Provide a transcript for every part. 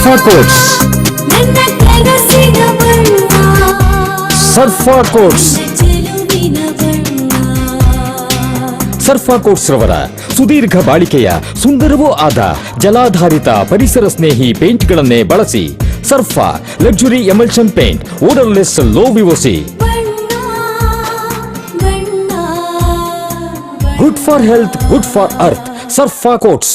Quotes ನನ್ನ ಕನಸಿನ ಬಣ್ಣ ಸರ್ಫಾ ಕೋಟ್ಸ್ ಚೆಲುವಿನ ಬಣ್ಣ ಸರ್ಫಾ ಕೋಟ್ಸ್ ರವರ ಸುದೀರ್ಘ ಬಾಳಿಕೆಯ ಸುಂದರವೂ ಆದ ಜಲಾಧಾರಿತ ಪರಿಸರ ಸ್ನೇಹಿ ಪೇಂಟ್ಗಳನ್ನೇ ಬಳಸಿ Surfa luxury emulsion paint odourless low VOC ಬಣ್ಣ ಬಣ್ಣ good for health good for earth Surfa coats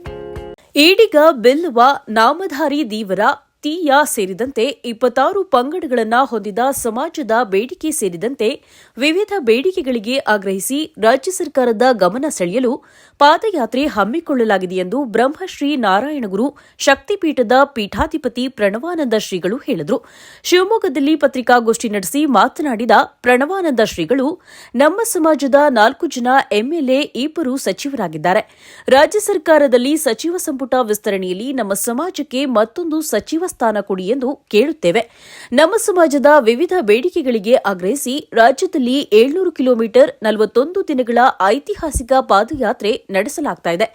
Ediga ಬಿಲ್ವ Namadhari ದೀವರ ತೀಯ ಸೇರಿದಂತೆ ಇಪ್ಪತ್ತಾರು ಪಂಗಡಗಳನ್ನು ಹೊಂದಿದ ಸಮಾಜದ ಬೇಡಿಕೆ ಸೇರಿದಂತೆ ವಿವಿಧ ಬೇಡಿಕೆಗಳಿಗೆ ಆಗ್ರಹಿಸಿ ರಾಜ್ಯ ಸರ್ಕಾರದ ಗಮನ ಸೆಳೆಯಲು ಪಾದಯಾತ್ರೆ ಹಮ್ಮಿಕೊಳ್ಳಲಾಗಿದೆ ಎಂದು ಬ್ರಹ್ಮಶ್ರೀ ನಾರಾಯಣಗುರು ಶಕ್ತಿಪೀಠದ ಪೀಠಾಧಿಪತಿ ಪ್ರಣವಾನಂದ ಶ್ರೀಗಳು ಹೇಳಿದರು. ಶಿವಮೊಗ್ಗದಲ್ಲಿ ಪತ್ರಿಕಾಗೋಷ್ಠಿ ನಡೆಸಿ ಮಾತನಾಡಿದ ಪ್ರಣವಾನಂದ ಶ್ರೀಗಳು, ನಮ್ಮ ಸಮಾಜದ ನಾಲ್ಕು ಜನ ಎಂಎಲ್ಎ ಇಬ್ಬರು ಸಚಿವರಾಗಿದ್ದಾರೆ. ರಾಜ್ಯ ಸರ್ಕಾರದಲ್ಲಿ ಸಚಿವ ಸಂಪುಟ ವಿಸ್ತರಣೆಯಲ್ಲಿ ನಮ್ಮ ಸಮಾಜಕ್ಕೆ ಮತ್ತೊಂದು ಸಚಿವ ಸ್ಥಾನ ಕೊಡಿ ಎಂದು ಕೇಳುತ್ತೇವೆ. ನಮ್ಮ ಸಮಾಜದ ವಿವಿಧ ಬೇಡಿಕೆಗಳಿಗೆ ಆಗ್ರಹಿಸಿ ರಾಜ್ಯದಲ್ಲಿ ಏಳ್ನೂರು ಕಿಲೋಮೀಟರ್ ನಲವತ್ತೊಂದು ದಿನಗಳ ಐತಿಹಾಸಿಕ ಪಾದಯಾತ್ರೆ ನಡೆಸಲಾಗುತ್ತಿದೆ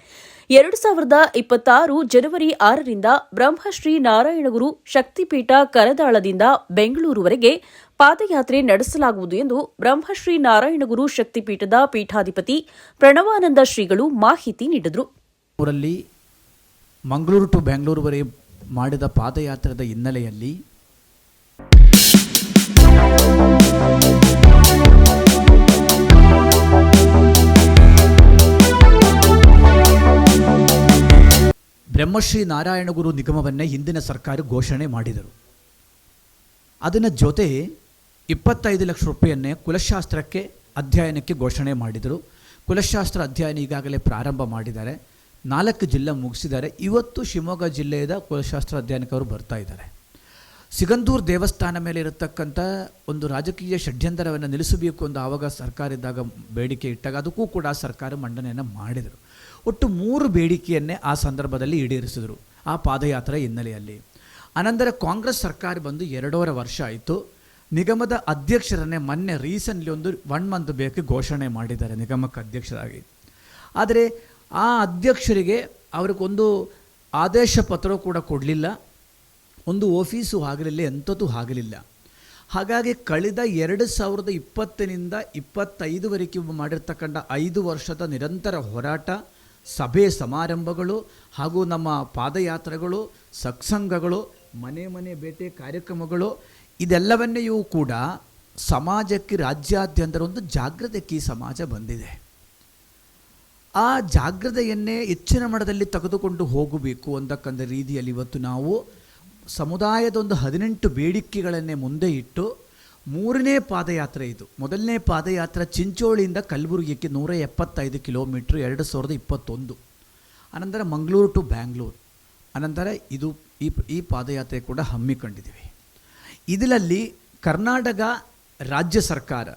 ಎರಡು ಸಾವಿರದ ಇಪ್ಪತ್ತಾರು ಜನವರಿ ಆರರಿಂದ ಬ್ರಹ್ಮಶ್ರೀ ನಾರಾಯಣಗುರು ಶಕ್ತಿಪೀಠ ಕರದಾಳದಿಂದ ಬೆಂಗಳೂರುವರೆಗೆ ಪಾದಯಾತ್ರೆ ನಡೆಸಲಾಗುವುದು ಎಂದು ಬ್ರಹ್ಮಶ್ರೀ ನಾರಾಯಣಗುರು ಶಕ್ತಿಪೀಠದ ಪೀಠಾಧಿಪತಿ ಪ್ರಣವಾನಂದ ಶ್ರೀಗಳು ಮಾಹಿತಿ ನೀಡಿದರು. ಮಂಗಳೂರು ಟು ಬೆಂಗಳೂರುವರೆಗೆ ಮಾಡಿದ ಪಾದಯಾತ್ರದ ಹಿನ್ನೆಲೆಯಲ್ಲಿ ಬ್ರಹ್ಮಶ್ರೀ ನಾರಾಯಣಗುರು ನಿಗಮವನ್ನೇ ಹಿಂದಿನ ಸರ್ಕಾರ ಘೋಷಣೆ ಮಾಡಿದರು. ಅದನ್ನ ಜೊತೆ ಇಪ್ಪತ್ತೈದು ಲಕ್ಷ ರೂಪಾಯಿಯನ್ನೇ ಕುಲಶಾಸ್ತ್ರಕ್ಕೆ ಅಧ್ಯಯನಕ್ಕೆ ಘೋಷಣೆ ಮಾಡಿದರು. ಕುಲಶಾಸ್ತ್ರ ಅಧ್ಯಯನ ಈಗಾಗಲೇ ಪ್ರಾರಂಭ ಮಾಡಿದ್ದಾರೆ. ನಾಲ್ಕು ಜಿಲ್ಲೆ ಮುಗಿಸಿದ್ದಾರೆ. ಇವತ್ತು ಶಿವಮೊಗ್ಗ ಜಿಲ್ಲೆಯ ಕುಲಶಾಸ್ತ್ರ ಅಧ್ಯಯನಕ್ಕೆ ಬರ್ತಾ ಇದ್ದಾರೆ. ಸಿಗಂದೂರು ದೇವಸ್ಥಾನ ಮೇಲೆ ಇರತಕ್ಕಂಥ ಒಂದು ರಾಜಕೀಯ ಷಡ್ಯಂತರವನ್ನು ನಿಲ್ಲಿಸಬೇಕು ಅಂತ ಆವಾಗ ಸರ್ಕಾರ ಇದ್ದಾಗ ಬೇಡಿಕೆ ಇಟ್ಟಾಗ ಅದಕ್ಕೂ ಕೂಡ ಸರ್ಕಾರ ಮಂಡನೆಯನ್ನು ಮಾಡಿದರು. ಒಟ್ಟು ಮೂರು ಬೇಡಿಕೆಯನ್ನೇ ಆ ಸಂದರ್ಭದಲ್ಲಿ ಈಡೇರಿಸಿದರು ಆ ಪಾದಯಾತ್ರೆ ಹಿನ್ನೆಲೆಯಲ್ಲಿ. ಅನಂತರ ಕಾಂಗ್ರೆಸ್ ಸರ್ಕಾರ ಬಂದು ಎರಡೂವರೆ ವರ್ಷ ಆಯಿತು. ನಿಗಮದ ಅಧ್ಯಕ್ಷರನ್ನೇ ಮೊನ್ನೆ ರೀಸೆಂಟ್ಲಿ ಒಂದು ಒನ್ ಮಂತ್ ಬೇಕು ಘೋಷಣೆ ಮಾಡಿದ್ದಾರೆ, ನಿಗಮಕ್ಕೆ ಅಧ್ಯಕ್ಷರಾಗಿ. ಆದರೆ ಆ ಅಧ್ಯಕ್ಷರಿಗೆ ಅವ್ರಿಗೊಂದು ಆದೇಶ ಪತ್ರ ಕೂಡ ಕೊಡಲಿಲ್ಲ. ಒಂದು ಆಫೀಸು ಆಗಲಿಲ್ಲ ಎಂಥದ್ದು ಆಗಲಿಲ್ಲ ಹಾಗಾಗಿ ಕಳೆದ ಎರಡು ಸಾವಿರದ ಇಪ್ಪತ್ತನಿಂದ ಇಪ್ಪತ್ತೈದುವರೆಗೆ ಮಾಡಿರ್ತಕ್ಕಂಥ ಐದು ವರ್ಷದ ನಿರಂತರ ಹೋರಾಟ, ಸಭೆ ಸಮಾರಂಭಗಳು ಹಾಗೂ ನಮ್ಮ ಪಾದಯಾತ್ರೆಗಳು, ಸತ್ಸಂಗಗಳು, ಮನೆ ಮನೆ ಭೇಟಿ ಕಾರ್ಯಕ್ರಮಗಳು ಇದೆಲ್ಲವನ್ನೆಯೂ ಕೂಡ ಸಮಾಜಕ್ಕೆ ರಾಜ್ಯಾದ್ಯಂತ ಒಂದು ಜಾಗೃತಕ್ಕೆ ಸಮಾಜ ಬಂದಿದೆ. ಆ ಜಾಗ್ರತೆಯನ್ನೇ ಹೆಚ್ಚಿನ ಮಟ್ಟದಲ್ಲಿ ತೆಗೆದುಕೊಂಡು ಹೋಗಬೇಕು ಅಂತಕ್ಕಂಥ ರೀತಿಯಲ್ಲಿ ಇವತ್ತು ನಾವು ಸಮುದಾಯದ ಒಂದು ಹದಿನೆಂಟು ಬೇಡಿಕೆಗಳನ್ನೇ ಮುಂದೆ ಇಟ್ಟು ಮೂರನೇ ಪಾದಯಾತ್ರೆ ಇದು. ಮೊದಲನೇ ಪಾದಯಾತ್ರೆ ಚಿಂಚೋಳಿಯಿಂದ ಕಲಬುರಗಿಗೆ ನೂರ ಎಪ್ಪತ್ತೈದು ಕಿಲೋಮೀಟ್ರ್, ಎರಡು ಸಾವಿರದ ಇಪ್ಪತ್ತೊಂದು. ಅನಂತರ ಮಂಗಳೂರು ಟು ಬ್ಯಾಂಗ್ಳೂರು. ಅನಂತರ ಇದು ಈ ಈ ಪಾದಯಾತ್ರೆ ಕೂಡ ಹಮ್ಮಿಕೊಂಡಿದ್ದೀವಿ. ಇದರಲ್ಲಿ ಕರ್ನಾಟಕ ರಾಜ್ಯ ಸರ್ಕಾರ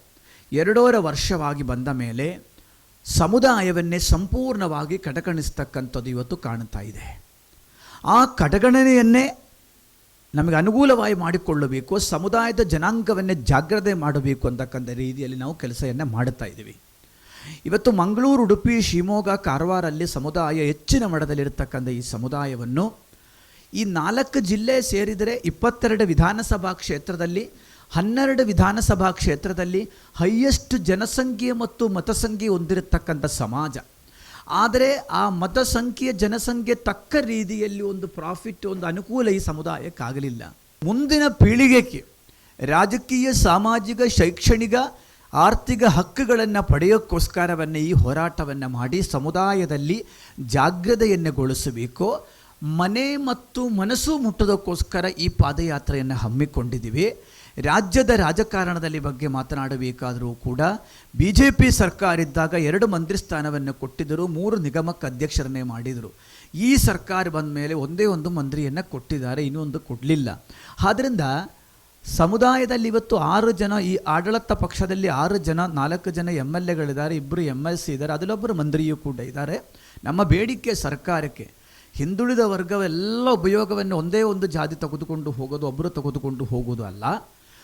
ಎರಡೂವರೆ ವರ್ಷವಾಗಿ ಬಂದ ಮೇಲೆ ಸಮುದಾಯವನ್ನೇ ಸಂಪೂರ್ಣವಾಗಿ ಕಡೆಗಣಿಸ್ತಕ್ಕಂಥದ್ದು ಇವತ್ತು ಕಾಣ್ತಾ ಇದೆ. ಆ ಕಡೆಗಣನೆಯನ್ನೇ ನಮಗೆ ಅನುಕೂಲವಾಗಿ ಮಾಡಿಕೊಳ್ಳಬೇಕು, ಸಮುದಾಯದ ಜನಾಂಗವನ್ನೇ ಜಾಗ್ರತೆ ಮಾಡಬೇಕು ಅಂತಕ್ಕಂಥ ರೀತಿಯಲ್ಲಿ ನಾವು ಕೆಲಸವನ್ನು ಮಾಡುತ್ತಾ ಇದ್ದೀವಿ. ಇವತ್ತು ಮಂಗಳೂರು, ಉಡುಪಿ, ಶಿವಮೊಗ್ಗ ಕಾರವಾರಲ್ಲಿ ಸಮುದಾಯ ಹೆಚ್ಚಿನ ಮಟ್ಟದಲ್ಲಿರ್ತಕ್ಕಂಥ ಈ ಸಮುದಾಯವನ್ನು ಈ ನಾಲ್ಕು ಜಿಲ್ಲೆ ಸೇರಿದರೆ ಇಪ್ಪತ್ತೆರಡು ವಿಧಾನಸಭಾ ಕ್ಷೇತ್ರದಲ್ಲಿ ಹನ್ನೆರಡು ವಿಧಾನಸಭಾ ಕ್ಷೇತ್ರದಲ್ಲಿ ಹೈಯೆಸ್ಟ್ ಜನಸಂಖ್ಯೆ ಮತ್ತು ಮತಸಂಖ್ಯೆ ಹೊಂದಿರತಕ್ಕಂಥ ಸಮಾಜ. ಆದರೆ ಆ ಮತಸಂಖ್ಯೆ, ಜನಸಂಖ್ಯೆ ತಕ್ಕ ರೀತಿಯಲ್ಲಿ ಒಂದು ಪ್ರಾಫಿಟ್ ಒಂದು ಅನುಕೂಲ ಈ ಸಮುದಾಯಕ್ಕಾಗಲಿಲ್ಲ. ಮುಂದಿನ ಪೀಳಿಗೆಗೆ ರಾಜಕೀಯ, ಸಾಮಾಜಿಕ, ಶೈಕ್ಷಣಿಕ, ಆರ್ಥಿಕ ಹಕ್ಕುಗಳನ್ನು ಪಡೆಯೋಕ್ಕೋಸ್ಕರವನ್ನು ಈ ಹೋರಾಟವನ್ನು ಮಾಡಿ ಸಮುದಾಯದಲ್ಲಿ ಜಾಗ್ರತೆಯನ್ನುಗೊಳಿಸಬೇಕು. ಮನೆ ಮತ್ತು ಮನಸ್ಸು ಮುಟ್ಟೋದಕ್ಕೋಸ್ಕರ ಈ ಪಾದಯಾತ್ರೆಯನ್ನು ಹಮ್ಮಿಕೊಂಡಿದ್ದೀವಿ. ರಾಜ್ಯದ ರಾಜಕಾರಣದಲ್ಲಿ ಬಗ್ಗೆ ಮಾತನಾಡಬೇಕಾದರೂ ಕೂಡ ಬಿ ಜೆ ಪಿ ಸರ್ಕಾರ ಇದ್ದಾಗ ಎರಡು ಮಂತ್ರಿ ಸ್ಥಾನವನ್ನು ಕೊಟ್ಟಿದ್ದರು, ಮೂರು ನಿಗಮಕ್ಕೆ ಅಧ್ಯಕ್ಷರನ್ನೇ ಮಾಡಿದರು. ಈ ಸರ್ಕಾರ ಬಂದ ಮೇಲೆ ಒಂದೇ ಒಂದು ಮಂತ್ರಿಯನ್ನು ಕೊಟ್ಟಿದ್ದಾರೆ, ಇನ್ನೊಂದು ಕೊಡಲಿಲ್ಲ. ಆದ್ದರಿಂದ ಸಮುದಾಯದಲ್ಲಿ ಇವತ್ತು ಆರು ಜನ, ಈ ಆಡಳಿತ ಪಕ್ಷದಲ್ಲಿ ಆರು ಜನ, ನಾಲ್ಕು ಜನ ಎಂ ಎಲ್ ಎಗಳಿದ್ದಾರೆ ಇಬ್ಬರು ಎಂ ಎಲ್ ಸಿ ಇದ್ದಾರೆ, ಅದರಲ್ಲೊಬ್ಬರು ಮಂತ್ರಿಯೂ ಕೂಡ ಇದ್ದಾರೆ. ನಮ್ಮ ಬೇಡಿಕೆ ಸರ್ಕಾರಕ್ಕೆ. ಹಿಂದುಳಿದ ವರ್ಗವೆಲ್ಲ ಉಪಯೋಗವನ್ನು ಒಂದೇ ಒಂದು ಜಾತಿ ತೆಗೆದುಕೊಂಡು ಹೋಗೋದು ಒಬ್ಬರು ತೆಗೆದುಕೊಂಡು ಹೋಗೋದು ಅಲ್ಲ.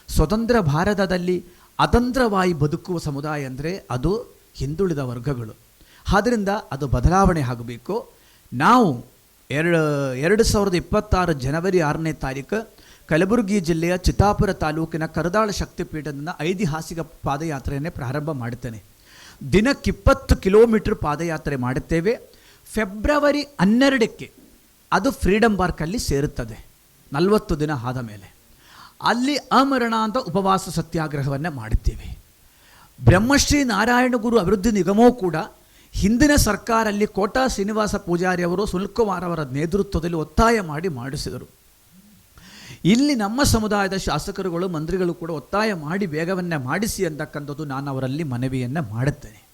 ಸ್ವತಂತ್ರ ಭಾರತದಲ್ಲಿ ಅತಂತ್ರವಾಗಿ ಬದುಕುವ ಸಮುದಾಯ ಅಂದರೆ ಅದು ಹಿಂದುಳಿದ ವರ್ಗಗಳು. ಆದ್ದರಿಂದ ಅದು ಬದಲಾವಣೆ ಆಗಬೇಕು. ನಾವು ಎರಡು ಎರಡು ಸಾವಿರದ ಇಪ್ಪತ್ತಾರು ಜನವರಿ ಆರನೇ ತಾರೀಕು ಕಲಬುರಗಿ ಜಿಲ್ಲೆಯ ಚಿತ್ತಾಪುರ ತಾಲೂಕಿನ ಕರದಾಳ ಶಕ್ತಿಪೀಠದಿಂದ ಐತಿಹಾಸಿಕ ಪಾದಯಾತ್ರೆಯನ್ನೇ ಪ್ರಾರಂಭ ಮಾಡುತ್ತೇನೆ. ದಿನಕ್ಕೆ ಇಪ್ಪತ್ತು ಕಿಲೋಮೀಟರ್ ಪಾದಯಾತ್ರೆ ಮಾಡುತ್ತೇವೆ. ಫೆಬ್ರವರಿ ಹನ್ನೆರಡಕ್ಕೆ ಅದು ಫ್ರೀಡಮ್ ಪಾರ್ಕಲ್ಲಿ ಸೇರುತ್ತದೆ. ನಲವತ್ತು ದಿನ ಆದ ಮೇಲೆ. ಅಲ್ಲಿ ಅಮರಣ ಅಂತ ಉಪವಾಸ ಸತ್ಯಾಗ್ರಹವನ್ನು ಮಾಡುತ್ತೇವೆ. ಬ್ರಹ್ಮಶ್ರೀ ನಾರಾಯಣ ಗುರು ಅಭಿವೃದ್ಧಿ ನಿಗಮವೂ ಕೂಡ ಹಿಂದಿನ ಸರ್ಕಾರ ಅಲ್ಲಿ ಕೋಟಾ ಶ್ರೀನಿವಾಸ ಪೂಜಾರಿ ಅವರು ಸುಲ್ಕುಮಾರ್ ಅವರ ನೇತೃತ್ವದಲ್ಲಿ ಒತ್ತಾಯ ಮಾಡಿ ಮಾಡಿಸಿದರು. ಇಲ್ಲಿ ನಮ್ಮ ಸಮುದಾಯದ ಶಾಸಕರುಗಳು, ಮಂತ್ರಿಗಳು ಕೂಡ ಒತ್ತಾಯ ಮಾಡಿ, ಬೇಗವನ್ನೇ ಮಾಡಿಸಿ ಅಂತಕ್ಕಂಥದ್ದು ನಾನು ಅವರಲ್ಲಿ ಮನವಿಯನ್ನು ಮಾಡುತ್ತೇನೆ.